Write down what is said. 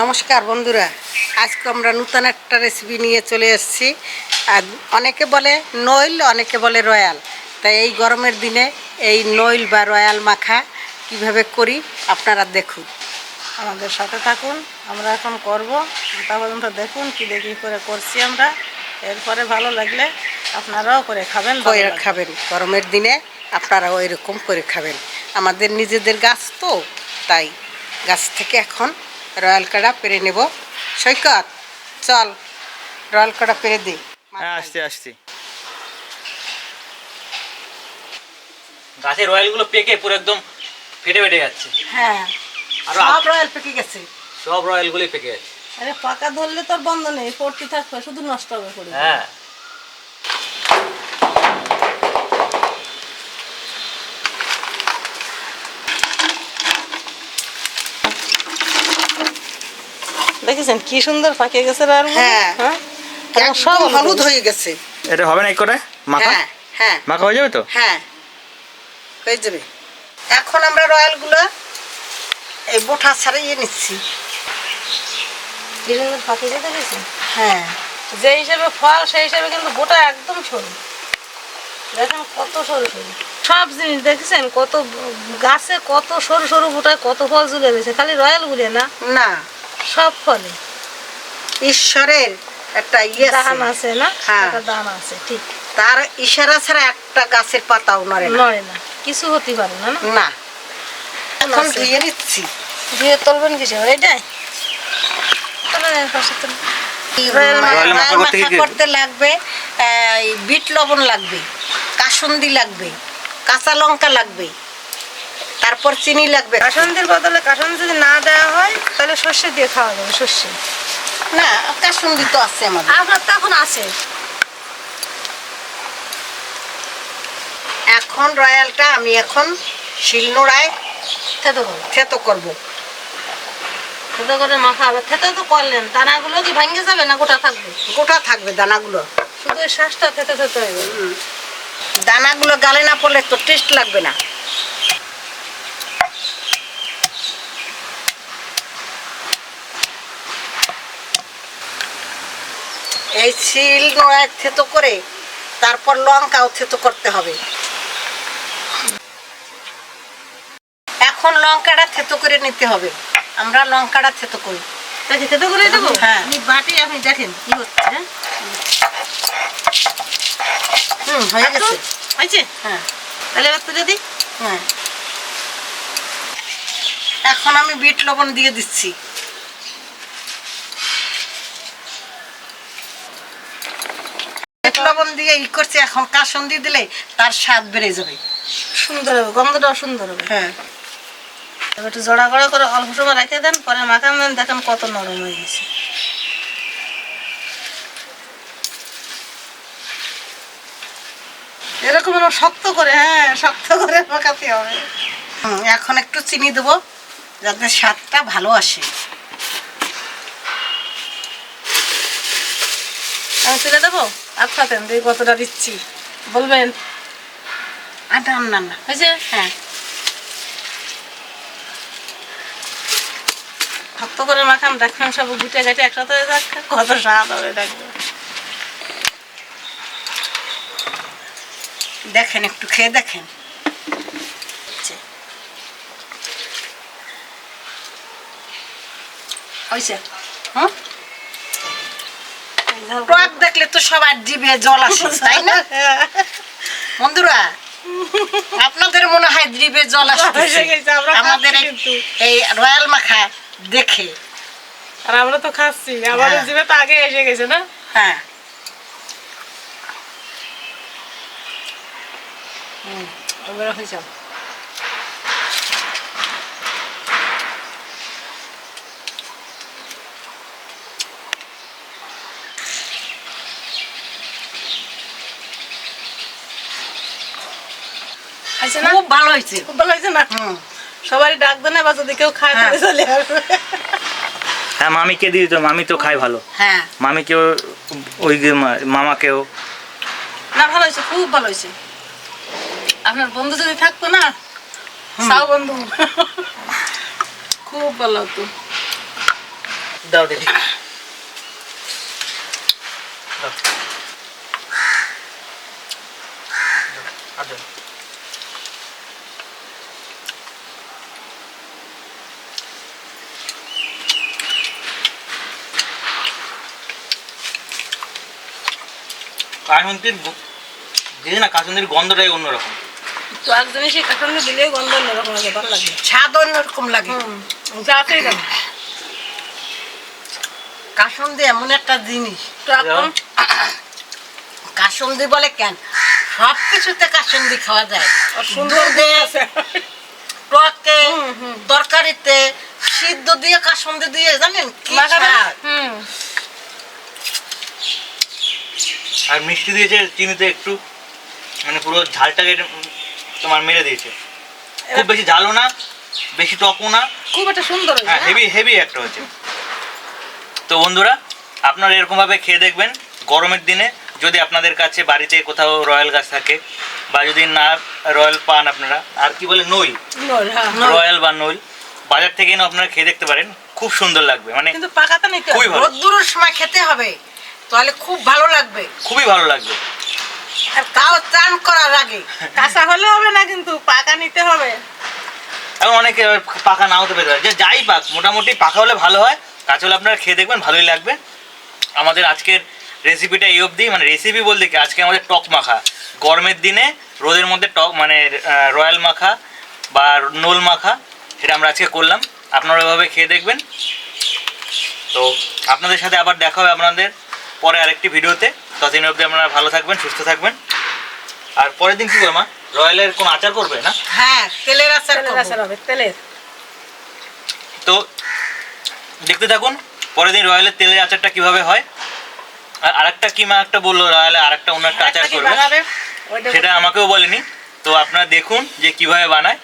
নমস্কার বন্ধুরা আজকে আমরা নতুন একটা রেসিপি নিয়ে চলে এসেছি। আর অনেকে বলে নইল অনেকে বলে রয়্যাল তাই এই গরমের দিনে এই নইল বা রয়্যাল মাখা কীভাবে করি আপনারা দেখুন। আমাদের সাথে থাকুন আমরা এখন করব। তা পর্যন্ত দেখুন কি দেখি করে করছি আমরা। এরপরে ভালো লাগলে আপনারাও করে খাবেন খাবেন। গরমের দিনে আপনারা ওই রকম করে খাবেন। আমাদের নিজেদের গাছ তো তাই গাছ থেকে এখন রয়্যাল কাড়া পেরে নেব। সৈকত চল রয়্যাল কাড়া পেরে দিই হ্যাঁ আসছি আসছি। গাছের রয়্যালগুলো পেকে পুরো একদম ফেটে ফেটে যাচ্ছে। হ্যাঁ আর সব রয়্যাল পেকে গেছে। সব রয়্যাল রয়্যালগুলোই পেকে যাচ্ছে আরে পাকা ধরলে তোর বন্ধ নেই পড়তে থাকবে শুধু নষ্ট হবে করে হ্যাঁ। দেখেছেন? কি সুন্দর পাকিয়ে গেছে আর হ্যাঁ। হ্যাঁ? একদম সব হলুদ হয়ে গেছে। এটা হবে না এই করে মাখা? হ্যাঁ হ্যাঁ। মাখা হয়ে যাবে তো? হ্যাঁ। হয়ে যাবে। এখন আমরা রয়্যালগুলো এই বোঠা ছাড়িয়ে নিচ্ছি। পাকিয়ে যেতে গেছে হ্যাঁ। যে হিসেবে ফল সেই হিসেবে কিন্তু গোটা একদম সরু। দেখেন কত সরু সরু। সব জিনিস দেখেছেন? কত গাছে কত সরু সরু বোটায় কত ফল ঝুলে রয়েছে। খালি রয়্যাল গুলে না? না। সব ফলে। ঈশ্বরের একটা ইয়ে আছে। দান আছে না? হ্যাঁ। একটা দান আছে ঠিক। তার ইশারা ছাড়া একটা গাছের পাতাও নড়ে না। নয় না। কিছু হতে পারে না না? এখন। ধুয়ে নিচ্ছি। দিয়ে তুলবেন কিসে এটাই মাখা করতে লাগবে বিট লবণ লাগবে কাসুন্দি লাগবে কাঁচা লঙ্কা লাগবে তারপর চিনি লাগবে। কাসন্দির বদলে কাসন্দি যদি না দেওয়া সর্ষে দিয়ে খাওয়া যাবে সর্ষে না তো আছে আমাদের। আপনার তখন আছে। এখন রয়্যালটা আমি এখন শিলনোড়ায় থেতো করো থেতো করব। থেতো করে মাখা হবে থেতো তো করলেন। দানাগুলো কি ভাঙে যাবে না গোটা থাকবে? গোটা থাকবে দানাগুলো। শুধু শ্বাসটা থেতো থেতো যাবে। দানাগুলো গালে না পড়লে তো টেস্ট লাগবে না। এই শিল নোড়ায় থেতো করে তারপর লঙ্কাও থেতো করতে হবে। এখন লঙ্কাটা থেতো করে নিতে হবে। আমরা লঙ্কাটা থেতো করি। তাকে থেতো করে দেবো? হ্যাঁ। আমি বাটি আপনি দেখেন কি হচ্ছে হ্যাঁ? হুম হয়ে গেছে। হয়েছে? হ্যাঁ। তাহলে এবার তুলে দিই। হ্যাঁ। এখন আমি বিট লবণ দিয়ে দিচ্ছি। লবণ দিয়ে ই করছি এখন কাসন দিয়ে দিলে তার স্বাদ বেড়ে যাবে। সুন্দর হবে গন্ধটাও সুন্দর হবে। হ্যাঁ। একটু জড়া করা করে অল্প সময় রেখে দেন পরে মাখান দেন দেখেন কত নরম হয়ে গেছে। এরকম এরকম শক্ত করে হ্যাঁ শক্ত করে মাখাতে হবে। এখন একটু চিনি দেবো যাতে স্বাদটা ভালো আসে। আমি তুলে দেবো? আপনাতেন দিয়ে কতটা দিচ্ছি। বলবেন। আর না না। হয়েছে? হ্যাঁ। শক্ত করে মাখান দেখবেন সব গুটে গাটে একসাথে হয়ে যাক কত স্বাদ হবে দেখবেন। দেখেন একটু খেয়ে দেখেন। হয়েছে। ঝাল টক দেখলে তো সবার জিভে জল আসে তাই না? বন্ধুরা আপনাদের মনে হয় জিভে জল গেছে, আমরা আমাদের এই-। রয়্যাল মাখা দেখে। আর আমরা তো খাচ্ছি আমাদের হ্যাঁ। জিভে তো আগে এসে গেছে না? হ্যাঁ। হুম, এবার হয়েছে হয়েছে না? খুব ভালো হয়েছে। খুব ভালো হয়েছে না? সবারই ডাক দেন বা যদি কেউ খায় হ্যাঁ। তাহলে চলে আসবে। হ্যাঁ মামিকে দিয়ে দিত মামি তো খায় ভালো। হ্যাঁ। মামিকেও ওই মামাকেও। না ভালো হয়েছে খুব ভালো হয়েছে। আপনার বন্ধু যদি থাকতো না? সাও বন্ধু। খুব ভালো হতো। দাও দেখি। দাও। গ- দিদি না কাসন্দির গন্ধটাই অন্যরকম। তো এক জিনিসই কাঁঠাল দিলেই গন্ধ অন্যরকম লাগে ভালো লাগে। স্বাদ অন্যরকম লাগে। যাতেই দাম কাসন্দি এমন একটা জিনিস। কাসন্দি বলে কেন? সব কিছুতে কাসন্দি খাওয়া যায়। সুন্দর টকে হুম, হুম। তরকারিতে সিদ্ধ দিয়ে কাসন্দি দিয়ে জানেন? কি আর মিষ্টি দিয়েছে চিনিতে একটু। মানে পুরো ঝালটাকে তোমার মেরে দিয়েছে। খুব বেশি ঝালও না বেশি টকও না। খুব একটা সুন্দর হ্যাঁ হেভি হেভি একটা হচ্ছে তো বন্ধুরা আপনারা এরকমভাবে খেয়ে দেখবেন গরমের দিনে। যদি আপনাদের কাছে বাড়িতে কোথাও রয়্যাল গাছ থাকে বা যদি না রয়্যাল পান আপনারা আর কি বলে নইল হ্যাঁ। রয়্যাল বা নইল বাজার থেকে এনে আপনারা খেয়ে দেখতে পারেন। খুব সুন্দর লাগবে মানে কিন্তু পাকাতে নিতে হবে। রোদ্দুরের সময় খেতে হবে। তাহলে খুব ভালো লাগবে। খুবই ভালো লাগবে। আর তাও চান করার আগে কাঁচা হলে হবে না কিন্তু পাকা নিতে হবে। এখন অনেকে পাকা নাও তো পেতে পারে। যে যাই পাক মোটামুটি পাকা হলে ভালো হয় কাঁচা হলে আপনারা খেয়ে দেখবেন ভালোই লাগবে। আমাদের আজকের রেসিপিটা এই অবধি মানে রেসিপি বলতে কি আজকে আমাদের টক মাখা। গরমের দিনে রোদের মধ্যে টক মানে রয়্যাল মাখা বা নোল মাখা সেটা আমরা আজকে করলাম। আপনারা এভাবে খেয়ে দেখবেন। তো আপনাদের সাথে আবার দেখা হবে আপনাদের। পরে আরেকটি ভিডিওতে। ততদিন অবধি আপনারা ভালো থাকবেন সুস্থ থাকবেন। আর পরের দিন কী করবে মা? রয়্যালের কোনো আচার করবে না? হ্যাঁ তেলের আচার তেলের আচার হবে তেলের। তো দেখতে থাকুন পরের দিন রয়্যালের তেলের আচারটা কীভাবে হয়। আর আরেকটা কি মা একটা বলল রয়্যালে আরেকটা অন্য একটা আচার করবে? সেটা আমাকেও বলেনি। তো আপনারা দেখুন যে কীভাবে বানায়।